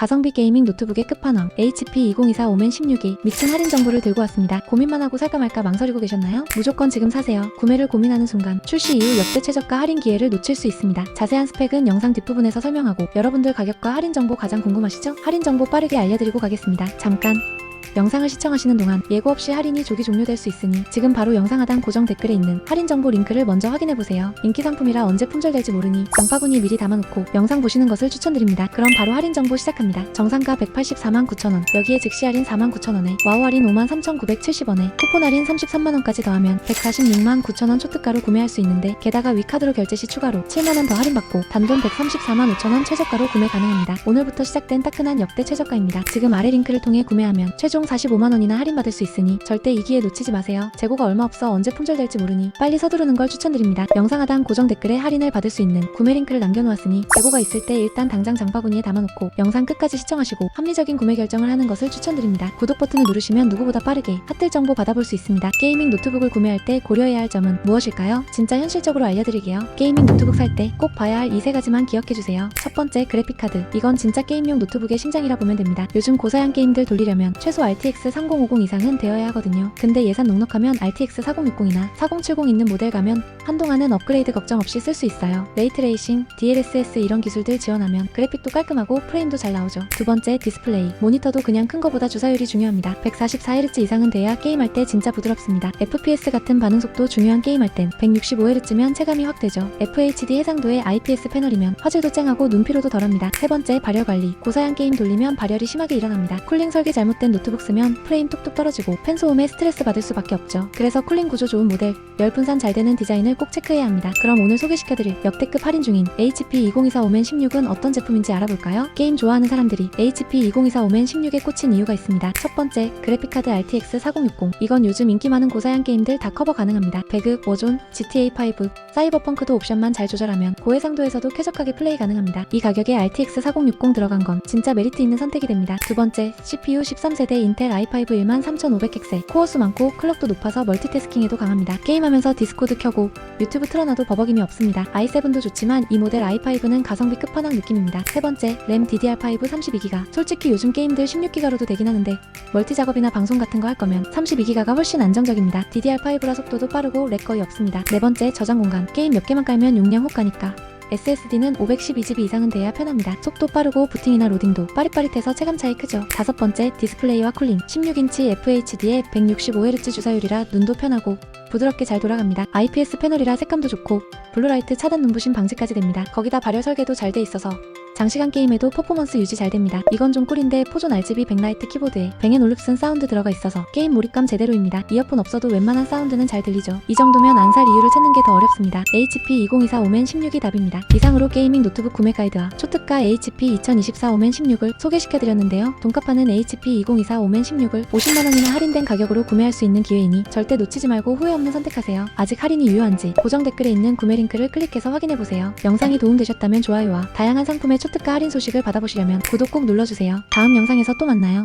가성비 게이밍 노트북의 끝판왕 HP 2024 오멘 16이 미친 할인 정보를 들고 왔습니다. 고민만 하고 살까 말까 망설이고 계셨나요? 무조건 지금 사세요. 구매를 고민하는 순간 출시 이후 역대 최저가 할인 기회를 놓칠 수 있습니다. 자세한 스펙은 영상 뒷부분에서 설명하고 여러분들 가격과 할인 정보 가장 궁금하시죠? 할인 정보 빠르게 알려드리고 가겠습니다. 잠깐 영상을 시청하시는 동안 예고 없이 할인이 조기 종료될 수 있으니 지금 바로 영상 하단 고정 댓글에 있는 할인 정보 링크를 먼저 확인해 보세요. 인기 상품이라 언제 품절될지 모르니 장바구니 미리 담아놓고 영상 보시는 것을 추천드립니다. 그럼 바로 할인 정보 시작합니다. 정상가 184만 9천원, 여기에 즉시 할인 4만 9천원에 와우 할인 5만 3,970원에 쿠폰 할인 33만원까지 더하면 146만 9천원 초특가로 구매할 수 있는데 게다가 위카드로 결제 시 추가로 7만원 더 할인받고 단돈 134만 5천원 최저가로 구매 가능합니다. 오늘부터 시작된 따끈한 역대 최저가입니다. 지금 아래 링크를 통해 구매하면 최종 45만원이나 할인받을 수 있으니 절대 이 기회 놓치지 마세요. 재고가 얼마 없어 언제 품절될지 모르니 빨리 서두르는 걸 추천드립니다. 영상 하단 고정 댓글에 할인을 받을 수 있는 구매 링크를 남겨놓았으니 재고가 있을 때 일단 당장 장바구니에 담아놓고 영상 끝까지 시청하시고 합리적인 구매 결정을 하는 것을 추천드립니다. 구독 버튼을 누르시면 누구보다 빠르게 핫딜 정보 받아볼 수 있습니다. 게이밍 노트북을 구매할 때 고려해야 할 점은 무엇일까요? 진짜 현실적으로 알려드릴게요. 게이밍 노트북 살 때 꼭 봐야 할 이 세 가지만 기억해주세요. 첫 번째 그래픽카드. 이건 진짜 게임용 노트북의 심장이라 보면 됩니다. 요즘 고사양 게임들 돌리려면 최소 RTX 3050 이상은 되어야 하거든요. 근데 예산 넉넉하면 RTX 4060이나 4070 있는 모델 가면 한동안은 업그레이드 걱정 없이 쓸 수 있어요. 레이트레이싱, DLSS 이런 기술들 지원하면 그래픽도 깔끔하고 프레임도 잘 나오죠. 두 번째 디스플레이. 모니터도 그냥 큰 거보다 주사율이 중요합니다. 144Hz 이상은 돼야 게임할 때 진짜 부드럽습니다. FPS 같은 반응 속도 중요한 게임할 땐 165Hz면 체감이 확 되죠. FHD 해상도의 IPS 패널이면 화질도 쨍하고 눈피로도 덜합니다. 세 번째 발열 관리. 고사양 게임 돌리면 발열이 심하게 일어납니다. 쿨링 설계 잘못된 노트북 쓰면 프레임 뚝뚝 떨어지고 팬 소음에 스트레스 받을 수밖에 없죠. 그래서 쿨링 구조 좋은 모델, 열 분산 잘 되는 디자인을 꼭 체크해야 합니다. 그럼 오늘 소개시켜드릴 역대급 할인 중인 HP 2024 오멘 16은 어떤 제품인지 알아볼까요? 게임 좋아하는 사람들이 HP 2024 오멘 16에 꽂힌 이유가 있습니다. 첫 번째, 그래픽카드 RTX 4060. 이건 요즘 인기 많은 고사양 게임들 다 커버 가능합니다. 배그, 워존, GTA5, 사이버펑크도 옵션만 잘 조절하면 고해상도에서도 쾌적하게 플레이 가능합니다. 이 가격에 RTX 4060 들어간 건 진짜 메리트 있는 선택이 됩니다. 두 번째, CPU 13세대 인텔 i5 13500X에 코어 수 많고 클럭도 높아서 멀티태스킹에도 강합니다. 게임하면서 디스코드 켜고 유튜브 틀어놔도 버벅임이 없습니다. i7도 좋지만 이 모델 i5는 가성비 끝판왕 느낌입니다. 세 번째, 램 DDR5 32기가. 솔직히 요즘 게임들 16기가로도 되긴 하는데 멀티 작업이나 방송 같은 거 할 거면 32기가가 훨씬 안정적입니다. DDR5라 속도도 빠르고 렉 거의 없습니다. 네 번째, 저장 공간. 게임 몇 개만 깔면 용량 혹 가니까 SSD는 512GB 이상은 돼야 편합니다. 속도 빠르고 부팅이나 로딩도 빠릿빠릿해서 체감 차이 크죠. 다섯 번째, 디스플레이와 쿨링. 16인치 FHD에 165Hz 주사율이라 눈도 편하고 부드럽게 잘 돌아갑니다. IPS 패널이라 색감도 좋고 블루라이트 차단 눈부심 방지까지 됩니다. 거기다 발열 설계도 잘 돼 있어서 장시간 게임에도 퍼포먼스 유지 잘 됩니다. 이건 좀 꿀인데 포존 RGB 백라이트 키보드에 뱅앤 올룹슨 사운드 들어가 있어서 게임 몰입감 제대로입니다. 이어폰 없어도 웬만한 사운드는 잘 들리죠. 이 정도면 안 살 이유를 찾는 게 더 어렵습니다. HP 2024 오멘 16이 답입니다. 이상으로 게이밍 노트북 구매 가이드와 초특가 HP 2024 오멘 16을 소개시켜드렸는데요. 돈값하는 HP 2024 오멘 16을 50만원이나 할인된 가격으로 구매할 수 있는 기회이니 절대 놓치지 말고 후회 없는 선택하세요. 아직 할인이 유효한지 고정 댓글에 있는 구매 링크를 클릭해서 확인해보세요. 영상이 도움되셨다면 좋아요와 다양한 상품의 초 특가 할인 소식을 받아보시려면 구독 꼭 눌러주세요. 다음 영상에서 또 만나요.